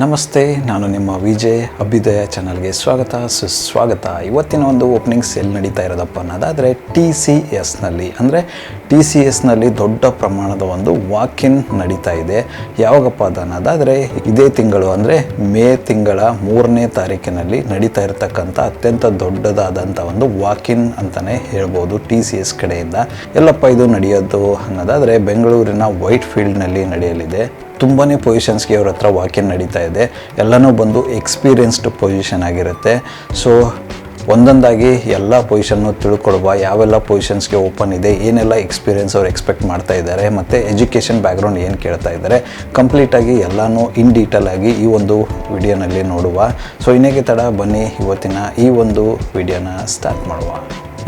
ನಮಸ್ತೆ, ನಾನು ನಿಮ್ಮ ವಿಜಯ್ ಅಭ್ಯುದಯ ಚಾನಲ್ಗೆ ಸ್ವಾಗತ. ಸುಸ್ವಾಗತ. ಇವತ್ತಿನ ಒಂದು ಓಪನಿಂಗ್ಸ್ ಎಲ್ಲಿ ನಡೀತಾ ಇರೋದಪ್ಪ ಅನ್ನೋದಾದರೆ ಟಿ ಸಿ ಎಸ್ನಲ್ಲಿ. ಅಂದರೆ ಟಿ ಸಿ ಎಸ್ನಲ್ಲಿ ದೊಡ್ಡ ಪ್ರಮಾಣದ ಒಂದು ವಾಕಿನ್ ನಡೀತಾ ಇದೆ. ಯಾವಾಗಪ್ಪ ಅದು ಅನ್ನೋದಾದರೆ ಇದೇ ತಿಂಗಳು, ಅಂದರೆ ಮೇ ತಿಂಗಳ ಮೂರನೇ ತಾರೀಕಿನಲ್ಲಿ ನಡೀತಾ ಇರತಕ್ಕಂಥ ಅತ್ಯಂತ ದೊಡ್ಡದಾದಂಥ ಒಂದು ವಾಕಿನ್ ಅಂತಲೇ ಹೇಳ್ಬೋದು ಟಿ ಸಿ ಎಸ್ ಕಡೆಯಿಂದ. ಎಲ್ಲಪ್ಪ ಇದು ನಡೆಯೋದು ಅನ್ನೋದಾದರೆ ಬೆಂಗಳೂರಿನ ವೈಟ್ ಫೀಲ್ಡ್ನಲ್ಲಿ ನಡೆಯಲಿದೆ. ತುಂಬಾ ಪೊಸಿಷನ್ಸ್ಗೆ ಅವ್ರ ಹತ್ರ ವಾಕ್ಯ ನಡೀತಾ ಇದೆ. ಎಲ್ಲನೂ ಬಂದು ಎಕ್ಸ್ಪೀರಿಯನ್ಸ್ಡ್ ಪೊಸಿಷನ್ ಆಗಿರುತ್ತೆ. ಸೊ ಒಂದೊಂದಾಗಿ ಎಲ್ಲ ಪೊಸಿಷನ್ನು ತಿಳ್ಕೊಡುವ ಯಾವೆಲ್ಲ ಪೊಸಿಷನ್ಸ್ಗೆ ಓಪನ್ ಇದೆ, ಏನೆಲ್ಲ ಎಕ್ಸ್ಪೀರಿಯನ್ಸ್ ಅವ್ರು ಎಕ್ಸ್ಪೆಕ್ಟ್ ಮಾಡ್ತಾ ಇದ್ದಾರೆ, ಮತ್ತು ಎಜುಕೇಷನ್ ಬ್ಯಾಕ್ಗ್ರೌಂಡ್ ಏನು ಕೇಳ್ತಾ ಇದ್ದಾರೆ ಕಂಪ್ಲೀಟಾಗಿ ಎಲ್ಲನೂ ಇನ್ ಡೀಟೇಲ್ ಆಗಿ ಈ ಒಂದು ವಿಡಿಯೋನಲ್ಲಿ ನೋಡುವ. ಸೊ ಇನ್ನೇಗೆ ತಡ, ಬನ್ನಿ, ಇವತ್ತಿನ ಈ ಒಂದು ವಿಡಿಯೋನ ಸ್ಟಾರ್ಟ್ ಮಾಡುವ.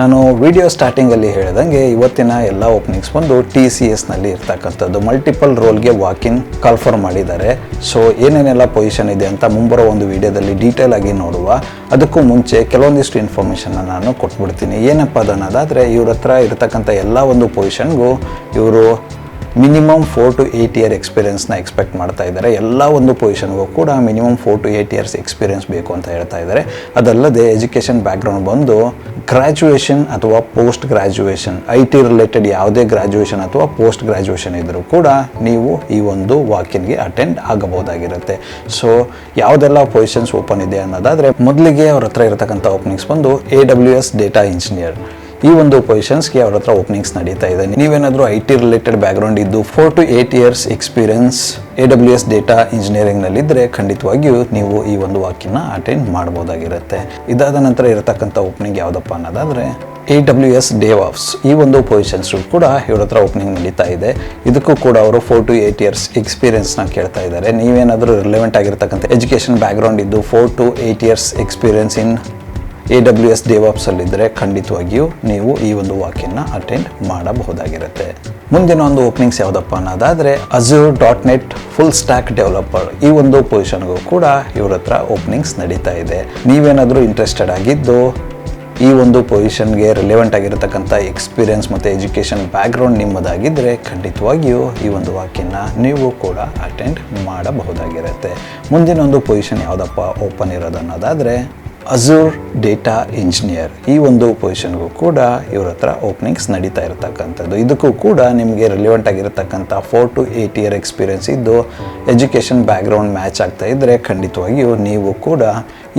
ನಾನು ವಿಡಿಯೋ ಸ್ಟಾರ್ಟಿಂಗಲ್ಲಿ ಹೇಳಿದಂಗೆ ಇವತ್ತಿನ ಎಲ್ಲ ಓಪನಿಂಗ್ಸ್ ಬಂದು ಟಿ ಸಿ ಎಸ್ನಲ್ಲಿ ಇರ್ತಕ್ಕಂಥದ್ದು. ಮಲ್ಟಿಪಲ್ ರೋಲ್ಗೆ ವಾಕಿನ್ ಕಾಲ್ಫರ್ ಮಾಡಿದ್ದಾರೆ. ಸೊ ಏನೇನೆಲ್ಲ ಪೊಸಿಷನ್ ಇದೆ ಅಂತ ಮುಂಬರೋ ಒಂದು ವಿಡಿಯೋದಲ್ಲಿ ಡೀಟೇಲ್ ಆಗಿ ನೋಡುವ. ಅದಕ್ಕೂ ಮುಂಚೆ ಕೆಲವೊಂದಿಷ್ಟು ಇನ್ಫಾರ್ಮೇಷನ್ನ ನಾನು ಕೊಟ್ಬಿಡ್ತೀನಿ. ಏನಪ್ಪ ಅದನ್ನೋದಾದರೆ ಇವ್ರ ಹತ್ರ ಇರತಕ್ಕಂಥ ಎಲ್ಲ ಒಂದು ಪೊಸಿಷನ್ಗೂ ಇವರು minimum four to eight year ಎಕ್ಸ್ಪೀರಿಯನ್ಸ್ನ expect ಮಾಡ್ತಾ ಇದ್ದಾರೆ. ಎಲ್ಲ ಒಂದು ಪೊಸಿಷನ್ಗೂ ಕೂಡ minimum four to eight years experience ಬೇಕು ಅಂತ ಹೇಳ್ತಾ ಇದ್ದಾರೆ. ಅದಲ್ಲದೆ ಎಜುಕೇಷನ್ ಬ್ಯಾಕ್ಗ್ರೌಂಡ್ ಬಂದು ಗ್ರ್ಯಾಜುಯೇಷನ್ ಅಥವಾ post graduation I T related ಯಾವುದೇ ಗ್ರ್ಯಾಜುಯೇಷನ್ ಅಥವಾ ಪೋಸ್ಟ್ ಗ್ರ್ಯಾಜುಯೇಷನ್ ಇದ್ದರೂ ಕೂಡ ನೀವು ಈ ಒಂದು ವಾಕಿನ್ಗೆ ಅಟೆಂಡ್ ಆಗಬಹುದಾಗಿರುತ್ತೆ. ಸೊ ಯಾವುದೆಲ್ಲ ಪೊಸಿಷನ್ಸ್ ಓಪನ್ ಇದೆ ಅನ್ನೋದಾದರೆ ಮೊದಲಿಗೆ ಅವ್ರ ಹತ್ರ ಇರತಕ್ಕಂಥ ಓಪನಿಂಗ್ಸ್ ಬಂದು A W S data engineer ಈ ಒಂದು ಪೊಸಿಷನ್ಸ್ಗೆ ಅವ್ರ ಹತ್ರ ಓಪನಿಂಗ್ಸ್ ನಡೀತಾ ಇದೆ. ನೀವೇನಾದರೂ ಐ ಟಿ ರಿಲೇಟೆಡ್ ಬ್ಯಾಕ್ಗ್ರೌಂಡ್ ಇದ್ದು four to eight years experience A W S data ಇಂಜಿನಿಯರಿಂಗ್ನಲ್ಲಿದ್ದರೆ ಖಂಡಿತವಾಗಿಯೂ ನೀವು ಈ ಒಂದು ವಾಕಿನ ಅಟೆಂಡ್ ಮಾಡ್ಬೋದಾಗಿರುತ್ತೆ. ಇದಾದ ನಂತರ ಇರತಕ್ಕಂಥ ಓಪನಿಂಗ್ ಯಾವುದಪ್ಪ ಅನ್ನೋದಾದರೆ A W S day offs ಈ ಒಂದು ಪೊಸಿಷನ್ಸ್ ಕೂಡ ಇವ್ರ ಹತ್ರ ಓಪನಿಂಗ್ ನಡೀತಾ ಇದೆ. ಇದಕ್ಕೂ ಕೂಡ ಅವರು ಫೋರ್ ಟು ಏಟ್ ಇಯರ್ಸ್ ಎಕ್ಸ್ಪೀರಿಯನ್ಸ್ನ ಕೇಳ್ತಾ ಇದ್ದಾರೆ. ನೀವೇನಾದರೂ ರಿಲೆವೆಂಟ್ ಆಗಿರ್ತಕ್ಕಂಥ ಎಜುಕೇಷನ್ ಬ್ಯಾಕ್ಗ್ರೌಂಡ್ ಇದ್ದು four to eight years experience in A W S ಡೇವಾಪ್ಸಲ್ಲಿದ್ದರೆ ಖಂಡಿತವಾಗಿಯೂ ನೀವು ಈ ಒಂದು ವಾಕಿನ ಅಟೆಂಡ್ ಮಾಡಬಹುದಾಗಿರುತ್ತೆ. ಮುಂದಿನ ಒಂದು ಓಪನಿಂಗ್ಸ್ ಯಾವುದಪ್ಪ ಅನ್ನೋದಾದರೆ Azure dot net full stack developer ಈ ಒಂದು ಪೊಸಿಷನ್ಗೂ ಕೂಡ ಇವ್ರ ಹತ್ರ ಓಪನಿಂಗ್ಸ್ ನಡೀತಾ ಇದೆ. ನೀವೇನಾದರೂ ಇಂಟ್ರೆಸ್ಟೆಡ್ ಆಗಿದ್ದು ಈ ಒಂದು ಪೊಸಿಷನ್ಗೆ ರಿಲೆವೆಂಟ್ ಆಗಿರತಕ್ಕಂಥ ಎಕ್ಸ್ಪೀರಿಯನ್ಸ್ ಮತ್ತು ಎಜುಕೇಷನ್ ಬ್ಯಾಕ್ಗ್ರೌಂಡ್ ನಿಮ್ಮದಾಗಿದ್ದರೆ ಖಂಡಿತವಾಗಿಯೂ ಈ ಒಂದು ವಾಕಿನ ನೀವು ಕೂಡ ಅಟೆಂಡ್ ಮಾಡಬಹುದಾಗಿರುತ್ತೆ. ಮುಂದಿನ ಒಂದು ಪೊಸಿಷನ್ ಯಾವುದಪ್ಪ ಓಪನ್ ಇರೋದು ಅಜೂರ್ ಡೇಟಾ ಇಂಜಿನಿಯರ್ ಈ ಒಂದು ಪೊಸಿಷನ್ಗೂ ಕೂಡ ಇವ್ರ ಹತ್ರ ಓಪನಿಂಗ್ಸ್ ನಡೀತಾ ಇರತಕ್ಕಂಥದ್ದು. ಇದಕ್ಕೂ ಕೂಡ ನಿಮಗೆ ರಿಲಿವೆಂಟ್ ಆಗಿರತಕ್ಕಂಥ four to eight year experience ಇದ್ದು ಎಜುಕೇಷನ್ ಬ್ಯಾಕ್ಗ್ರೌಂಡ್ ಮ್ಯಾಚ್ ಆಗ್ತಾ ಇದ್ದರೆ ಖಂಡಿತವಾಗಿಯೂ ನೀವು ಕೂಡ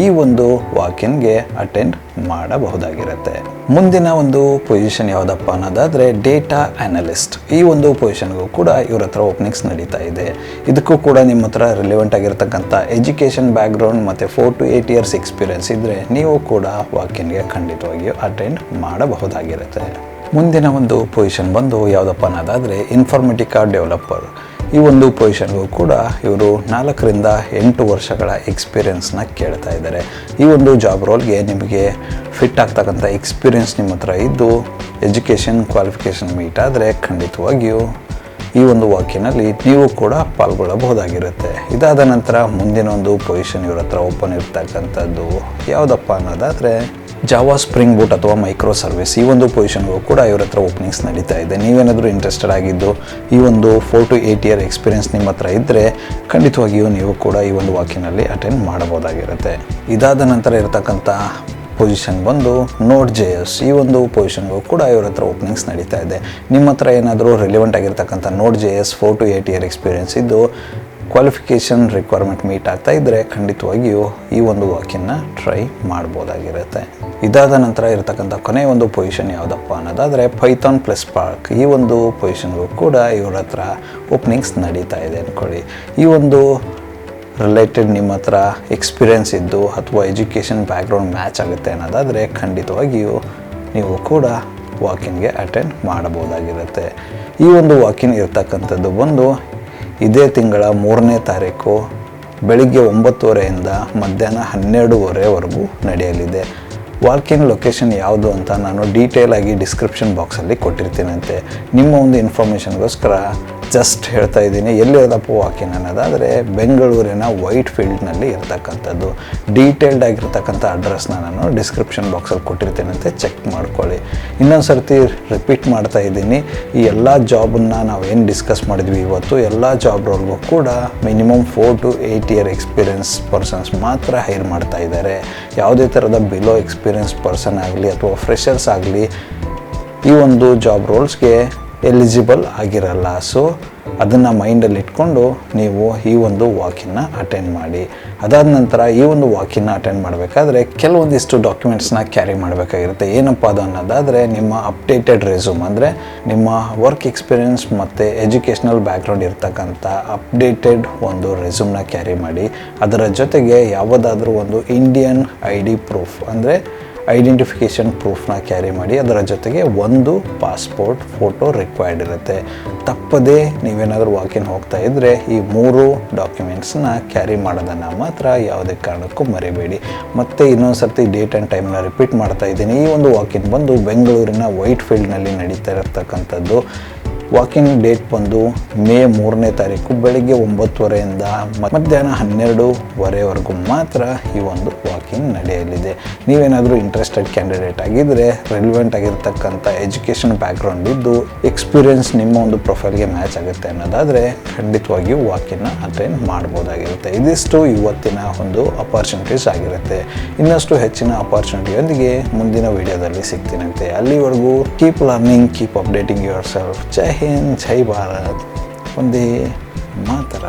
ಈ ಒಂದು ವಾಕಿನ್ಗೆ ಅಟೆಂಡ್ ಮಾಡಬಹುದಾಗಿರುತ್ತೆ. ಮುಂದಿನ ಒಂದು ಪೊಸಿಷನ್ ಯಾವುದಪ್ಪ ಅನ್ನೋದಾದರೆ ಡೇಟಾ ಅನಲಿಸ್ಟ್ ಈ ಒಂದು ಪೊಸಿಷನ್ಗೂ ಕೂಡ ಇವ್ರ ಹತ್ರ ಓಪನಿಂಗ್ಸ್ ನಡೀತಾ ಇದೆ. ಇದಕ್ಕೂ ಕೂಡ ನಿಮ್ಮ ಹತ್ರ ರಿಲೆವೆಂಟ್ ಆಗಿರತಕ್ಕಂಥ ಎಜುಕೇಷನ್ ಬ್ಯಾಕ್ಗ್ರೌಂಡ್ ಮತ್ತು four to eight years experience ಇದ್ದರೆ ನೀವು ಕೂಡ ವಾಕಿನ್ಗೆ ಖಂಡಿತವಾಗಿಯೂ ಅಟೆಂಡ್ ಮಾಡಬಹುದಾಗಿರುತ್ತೆ. ಮುಂದಿನ ಒಂದು ಪೊಸಿಷನ್ ಬಂದು ಯಾವುದಪ್ಪ ಅನ್ನೋದಾದರೆ ಇನ್ಫಾರ್ಮೆಟಿಕಾ ಡೆವಲಪರ್ ಈ ಒಂದು ಪೊಸಿಷನ್ಗೂ ಕೂಡ ಇವರು ನಾಲ್ಕರಿಂದ ಎಂಟು ವರ್ಷಗಳ ಎಕ್ಸ್ಪೀರಿಯೆನ್ಸ್ನ ಕೇಳ್ತಾ ಇದ್ದಾರೆ. ಈ ಒಂದು ಜಾಬ್ ರೋಲ್ಗೆ ನಿಮಗೆ ಫಿಟ್ ಆಗ್ತಕ್ಕಂಥ ಎಕ್ಸ್ಪೀರಿಯನ್ಸ್ ನಿಮ್ಮ ಹತ್ರ ಇದ್ದು ಎಜುಕೇಷನ್ ಕ್ವಾಲಿಫಿಕೇಷನ್ ಮೀಟ್ ಆದರೆ ಖಂಡಿತವಾಗಿಯೂ ಈ ಒಂದು ವಾಕ್ಯನಲ್ಲಿ ನೀವು ಕೂಡ ಪಾಲ್ಗೊಳ್ಳಬಹುದಾಗಿರುತ್ತೆ. ಇದಾದ ನಂತರ ಮುಂದಿನ ಒಂದು ಪೊಸಿಷನ್ ಇವ್ರ ಹತ್ರ ಓಪನ್ ಇರ್ತಕ್ಕಂಥದ್ದು ಯಾವುದಪ್ಪ ಅನ್ನೋದಾದರೆ ಜಾವಾ ಸ್ಪ್ರಿಂಗ್ ಬೂಟ್ ಅಥವಾ ಮೈಕ್ರೋ ಸರ್ವಿಸ್ ಈ ಒಂದು ಪೊಸಿಷನ್ಗೂ ಕೂಡ ಇವರ ಹತ್ರ ಓಪನಿಂಗ್ಸ್ ನಡೀತಾ ಇದೆ. ನೀವೇನಾದರೂ ಇಂಟ್ರೆಸ್ಟೆಡ್ ಆಗಿದ್ದು ಈ ಒಂದು four to eight year experience ನಿಮ್ಮ ಹತ್ರ ಇದ್ದರೆ ಖಂಡಿತವಾಗಿಯೂ ನೀವು ಕೂಡ ಈ ಒಂದು ವಾಕಿನಲ್ಲಿ ಅಟೆಂಡ್ ಮಾಡಬಹುದಾಗಿರುತ್ತೆ. ಇದಾದ ನಂತರ ಇರತಕ್ಕಂಥ ಪೊಸಿಷನ್ ಬಂದು ನೋಟ್ ಜೆ ಎಸ್ ಈ ಒಂದು ಪೊಸಿಷನ್ಗೂ ಕೂಡ ಇವ್ರ ಹತ್ರ ಓಪನಿಂಗ್ಸ್ ನಡೀತಾ ಇದೆ. ನಿಮ್ಮ ಹತ್ರ ಏನಾದರೂ ರಿಲೆವೆಂಟ್ ಆಗಿರ್ತಕ್ಕಂಥ node J S four to eight year experience ಇದ್ದು ಕ್ವಾಲಿಫಿಕೇಷನ್ ರಿಕ್ವೈರ್ಮೆಂಟ್ ಮೀಟ್ ಆಗ್ತಾ ಇದ್ದರೆ ಖಂಡಿತವಾಗಿಯೂ ಈ ಒಂದು ವಾಕಿನ ಟ್ರೈ ಮಾಡ್ಬೋದಾಗಿರುತ್ತೆ. ಇದಾದ ನಂತರ ಇರತಕ್ಕಂಥ ಕೊನೆಯ ಒಂದು ಪೊಸಿಷನ್ ಯಾವುದಪ್ಪ ಅನ್ನೋದಾದರೆ ಪೈಥಾನ್ ಪ್ಲಸ್ ಪಾರ್ಕ್ ಈ ಒಂದು ಪೊಸಿಷನ್ಗೂ ಕೂಡ ಇವ್ರ ಹತ್ರ ಓಪನಿಂಗ್ಸ್ ನಡೀತಾ ಇದೆ ಅಂದ್ಕೊಳ್ಳಿ ಈ ಒಂದು ರಿಲೇಟೆಡ್ ನಿಮ್ಮ ಹತ್ರ ಎಕ್ಸ್ಪೀರಿಯನ್ಸ್ ಇದ್ದು ಅಥವಾ ಎಜುಕೇಷನ್ ಬ್ಯಾಕ್ಗ್ರೌಂಡ್ ಮ್ಯಾಚ್ ಆಗುತ್ತೆ ಅನ್ನೋದಾದರೆ ಖಂಡಿತವಾಗಿಯೂ ನೀವು ಕೂಡ ವಾಕಿನ್ಗೆ ಅಟೆಂಡ್ ಮಾಡಬಹುದಾಗಿರುತ್ತೆ. ಈ ಒಂದು ವಾಕಿನ್ ಇರ್ತಕ್ಕಂಥದ್ದು ಬಂದು ಇದೇ ತಿಂಗಳ ಮೂರನೇ ತಾರೀಕು ಬೆಳಿಗ್ಗೆ ಒಂಬತ್ತುವರೆಯಿಂದ ಮಧ್ಯಾಹ್ನ ಹನ್ನೆರಡೂವರೆವರೆಗೂ ನಡೆಯಲಿದೆ. ವಾಕಿಂಗ್ ಲೊಕೇಶನ್ ಯಾವುದು ಅಂತ ನಾನು ಡೀಟೇಲ್ ಆಗಿ ಡಿಸ್ಕ್ರಿಪ್ಷನ್ ಬಾಕ್ಸಲ್ಲಿ ಕೊಟ್ಟಿರ್ತೀನಂತೆ. ನಿಮ್ಮ ಒಂದು ಇನ್ಫಾರ್ಮೇಷನ್ಗೋಸ್ಕರ ಜಸ್ಟ್ ಹೇಳ್ತಾ ಇದ್ದೀನಿ. ಎಲ್ಲಿರೋದಪ್ಪ ವಾಕಿನ್ ಅನ್ನೋದಾದರೆ ಬೆಂಗಳೂರಿನ ವೈಟ್ ಫೀಲ್ಡ್ನಲ್ಲಿ ಇರ್ತಕ್ಕಂಥದ್ದು. ಡೀಟೇಲ್ಡ್ ಆಗಿರ್ತಕ್ಕಂಥ ಅಡ್ರೆಸ್ನ ನಾನು ಡಿಸ್ಕ್ರಿಪ್ಷನ್ ಬಾಕ್ಸಲ್ಲಿ ಕೊಟ್ಟಿರ್ತೀನಂತೆ ಚೆಕ್ ಮಾಡ್ಕೊಳ್ಳಿ. ಇನ್ನೊಂದು ಸರ್ತಿ ರಿಪೀಟ್ ಮಾಡ್ತಾ ಇದ್ದೀನಿ. ಈ ಎಲ್ಲ ಜಾಬನ್ನು ನಾವು ಏನು ಡಿಸ್ಕಸ್ ಮಾಡಿದ್ವಿ ಇವತ್ತು, ಎಲ್ಲ ಜಾಬ್ ರೋಲ್ಗೂ ಕೂಡ minimum four to eight year experience persons ಮಾತ್ರ ಹೈರ್ ಮಾಡ್ತಾ ಇದ್ದಾರೆ. ಯಾವುದೇ ಥರದ ಬಿಲೋ ಎಕ್ಸ್ಪೀರಿಯನ್ಸ್ ಪರ್ಸನ್ ಆಗಲಿ ಅಥವಾ ಫ್ರೆಷರ್ಸ್ ಆಗಲಿ, ಈ ಒಂದು ಜಾಬ್ ರೋಲ್ಸ್ಗೆ ಎಲಿಜಿಬಲ್ ಆಗಿರಲ್ಲ. ಸೊ ಅದನ್ನು ಮೈಂಡಲ್ಲಿ ಇಟ್ಕೊಂಡು ನೀವು ಈ ಒಂದು ವಾಕಿನ ಅಟೆಂಡ್ ಮಾಡಿ. ಅದಾದ ನಂತರ ಈ ಒಂದು ವಾಕಿನ ಅಟೆಂಡ್ ಮಾಡಬೇಕಾದ್ರೆ ಕೆಲವೊಂದಿಷ್ಟು ಡಾಕ್ಯುಮೆಂಟ್ಸ್ನ ಕ್ಯಾರಿ ಮಾಡಬೇಕಾಗಿರುತ್ತೆ. ಏನಪ್ಪ ಅದು ಅನ್ನೋದಾದರೆ ನಿಮ್ಮ ಅಪ್ಡೇಟೆಡ್ ರೆಸ್ಯೂಮ್ ಅಂದರೆ ನಿಮ್ಮ ವರ್ಕ್ ಎಕ್ಸ್ಪೀರಿಯನ್ಸ್ ಮತ್ತು ಎಜುಕೇಷ್ನಲ್ ಬ್ಯಾಕ್ಗ್ರೌಂಡ್ ಇರ್ತಕ್ಕಂಥ ಅಪ್ಡೇಟೆಡ್ ಒಂದು ರೆಸ್ಯೂಮ್ನ ಕ್ಯಾರಿ ಮಾಡಿ. ಅದರ ಜೊತೆಗೆ ಯಾವುದಾದ್ರೂ ಒಂದು ಇಂಡಿಯನ್ ಐ ಡಿ ಪ್ರೂಫ್ ಅಂದರೆ ಐಡೆಂಟಿಫಿಕೇಷನ್ ಪ್ರೂಫ್ನ ಕ್ಯಾರಿ ಮಾಡಿ, ಅದರ ಜೊತೆಗೆ ಒಂದು ಪಾಸ್ಪೋರ್ಟ್ ಫೋಟೋ ರಿಕ್ವೈರ್ಡ್ ಇರುತ್ತೆ. ತಪ್ಪದೇ ನೀವೇನಾದರೂ ವಾಕಿನ್ ಹೋಗ್ತಾ ಇದ್ದರೆ ಈ ಮೂರು ಡಾಕ್ಯುಮೆಂಟ್ಸನ್ನ ಕ್ಯಾರಿ ಮಾಡೋದನ್ನು ಮಾತ್ರ ಯಾವುದೇ ಕಾರಣಕ್ಕೂ ಮರಿಬೇಡಿ. ಮತ್ತು ಇನ್ನೊಂದು ಸರ್ತಿ ಡೇಟ್ ಆ್ಯಂಡ್ ಟೈಮ್ನ ರಿಪೀಟ್ ಮಾಡ್ತಾ ಇದ್ದೀನಿ. ಈ ಒಂದು ವಾಕಿನ್ ಬಂದು ಬೆಂಗಳೂರಿನ ವೈಟ್ ಫೀಲ್ಡ್ನಲ್ಲಿ ನಡೀತಾ ಇರತಕ್ಕಂಥದ್ದು. ವಾಕಿಂಗ್ ಡೇಟ್ ಬಂದು ಮೇ ಮೂರನೇ ತಾರೀಕು ಬೆಳಿಗ್ಗೆ ಒಂಬತ್ತುವರೆಯಿಂದ ಮಧ್ಯಾಹ್ನ ಹನ್ನೆರಡುವರೆವರೆಗೂ ಮಾತ್ರ ಈ ಒಂದು ವಾಕಿಂಗ್ ನಡೆಯಲಿದೆ. ನೀವೇನಾದರೂ ಇಂಟ್ರೆಸ್ಟೆಡ್ ಕ್ಯಾಂಡಿಡೇಟ್ ಆಗಿದ್ದರೆ ರೆಲಿವೆಂಟ್ ಆಗಿರ್ತಕ್ಕಂಥ ಎಜುಕೇಷನ್ ಬ್ಯಾಕ್ಗ್ರೌಂಡ್ ಇದ್ದು ಎಕ್ಸ್ಪೀರಿಯನ್ಸ್ ನಿಮ್ಮ ಒಂದು ಪ್ರೊಫೈಲ್ಗೆ ಮ್ಯಾಚ್ ಆಗುತ್ತೆ ಅನ್ನೋದಾದರೆ, ಖಂಡಿತವಾಗಿಯೂ ವಾಕಿನ ಅಟೆಂಡ್ ಮಾಡ್ಬೋದಾಗಿರುತ್ತೆ. ಇದಿಷ್ಟು ಇವತ್ತಿನ ಒಂದು ಅಪಾರ್ಚುನಿಟೀಸ್ ಆಗಿರುತ್ತೆ. ಇನ್ನಷ್ಟು ಹೆಚ್ಚಿನ ಅಪಾರ್ಚುನಿಟಿಯೊಂದಿಗೆ ಮುಂದಿನ ವಿಡಿಯೋದಲ್ಲಿ ಸಿಗ್ತೀನಂತೆ. ಅಲ್ಲಿವರೆಗೂ keep learning keep updating yourself ಜೈ ಹಿಂದ್, ಜೈ ಭಾರತ್. ಒಂದೇ ಮಾತರ.